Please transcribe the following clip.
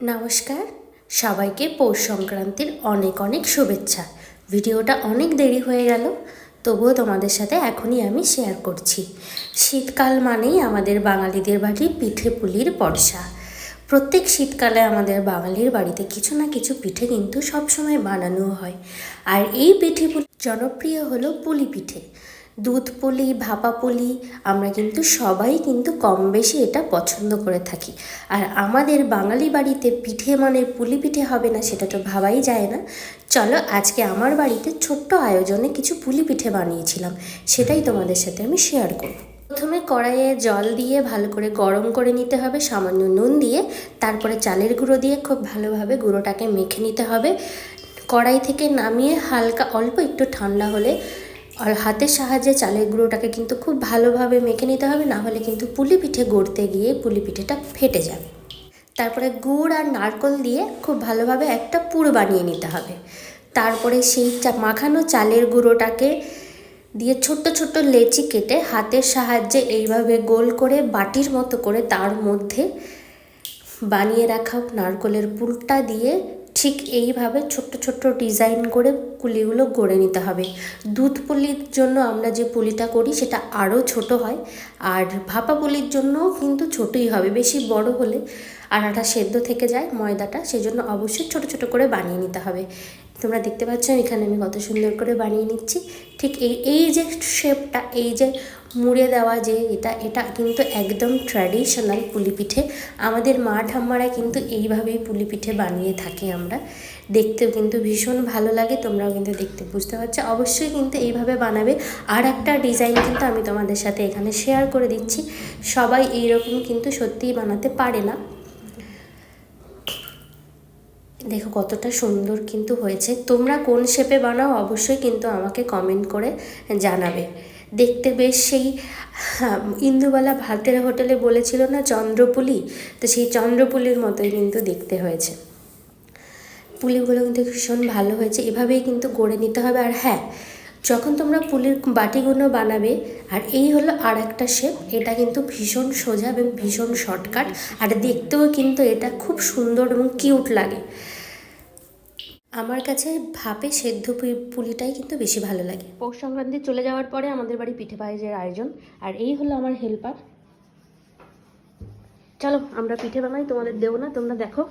নমস্কার। সবাইকে পৌষ সংক্রান্তির অনেক অনেক শুভেচ্ছা। ভিডিওটা অনেক দেরি হয়ে গেল, তবুও তোমাদের সাথে এখনই আমি শেয়ার করছি। শীতকাল মানেই আমাদের বাঙালিদের বাড়ি পিঠে পুলির বর্ষা। প্রত্যেক শীতকালে আমাদের বাঙালির বাড়িতে কিছু না কিছু পিঠে কিন্তু সবসময় বানানো হয়। আর এই পিঠে জনপ্রিয় হলো পুলি পিঠে। দুধ পুলি ভাপা পুলি আমরা কিন্তু সবাই কিন্তু কম বেশি এটা পছন্দ করে থাকি। আর আমাদের বাঙালি বাড়িতে পিঠে মানে পুলি পিঠে হবে না, সেটা তো ভাবাই যায় না। চলো আজকে আমার বাড়িতে ছোট্ট আয়োজনে কিছু পুলি পিঠে বানিয়েছিলাম, সেটাই তোমাদের সাথে আমি শেয়ার করব। প্রথমে কড়াইয়ে জল দিয়ে ভালো করে গরম করে নিতে হবে, সামান্য নুন দিয়ে, তারপরে চালের গুঁড়ো দিয়ে খুব ভালোভাবে গুঁড়োটাকে মেখে নিতে হবে। কড়াই থেকে নামিয়ে হালকা অল্প একটু ঠান্ডা হলে আর হাতের সাহায্যে চালের গুঁড়োটাকে কিন্তু খুব ভালোভাবে মেখে নিতে হবে, না হলে কিন্তু পুলি পিঠে গড়তে গিয়ে পুলি পিঠেটা ফেটে যাবে। তারপরে গুড় আর নারকল দিয়ে খুব ভালোভাবে একটা পুর বানিয়ে নিতে হবে। তারপরে সেই মাখানো চালের গুঁড়োটাকে দিয়ে ছোট্ট ছোট্ট লেচি কেটে হাতের সাহায্যে এইভাবে গোল করে বাটির মতো করে তার মধ্যে বানিয়ে রাখা নারকলের পুরটা দিয়ে ঠিক এইভাবে ছোট্ট ছোট্ট ডিজাইন করে পুলিগুলো গড়ে নিতে হবে। দুধ পুলির জন্য আমরা যে পুলিটা করি সেটা আরও ছোট হয়, আর ভাপা পুলির জন্য কিন্তু ছোটই হবে, বেশি বড় হলে আটাটা সেদ্ধ থেকে যায় ময়দাটা, সেজন্য অবশ্যই ছোট ছোট করে বানিয়ে নিতে হবে। তোমরা দেখতে পাচ্ছ এখানে আমি কত সুন্দর করে বানিয়ে নিচ্ছি। ঠিক এই এই যে শেপটা, এই যে মুড়ে দেওয়া যে এটা এটা কিন্তু একদম ট্র্যাডিশনাল পুলি পিঠে আমাদের মা ঠাম্মারা কিন্তু এইভাবেই পুলি পিঠে বানিয়ে থাকি আমরা। দেখতেও কিন্তু ভীষণ ভালো লাগে তোমরাও কিন্তু দেখতে বুঝতে পারছ। অবশ্যই কিন্তু এইভাবে বানাবে। আর একটা ডিজাইন কিন্তু আমি তোমাদের সাথে এখানে শেয়ার করে দিচ্ছি। সবাই এইরকম কিন্তু সত্যিই বানাতে পারে না। দেখো কতটা সুন্দর কিন্তু হয়েছে। তোমরা কোন শেপে বানাও অবশ্যই কিন্তু আমাকে কমেন্ট করে জানাবে। দেখতে বেশ সেই হ্যাঁ, ইন্দুবালা ভাতের হোটেলে বলেছিল না চন্দ্রপুলি? তো সেই চন্দ্রপুলির মতোই কিন্তু দেখতে হয়েছে। পুলিগুলো কিন্তু ভীষণ ভালো হয়েছে, এভাবেই কিন্তু গড়ে নিতে হবে। আর হ্যাঁ যখন তোমরা পুলির বাটিগুলো বানাবে, আর এই হলো আর একটা শেপ এটা কিন্তু ভীষণ সোজা এবং ভীষণ শর্টকাট আর দেখতেও কিন্তু এটা খুব সুন্দর এবং কিউট লাগে। আমার কাছে ভাপে সেদ্ধ পুলিটাই কিন্তু বেশি ভালো লাগে। পৌষ সংক্রান্তি চলে যাওয়ার পরে আমাদের বাড়ি পিঠে পায়েসের আয়োজন, আর এই হলো আমার হেল্পার চলো, আমরা পিঠে বানাই, তোমাদের দেবো না, তোমরা দেখো।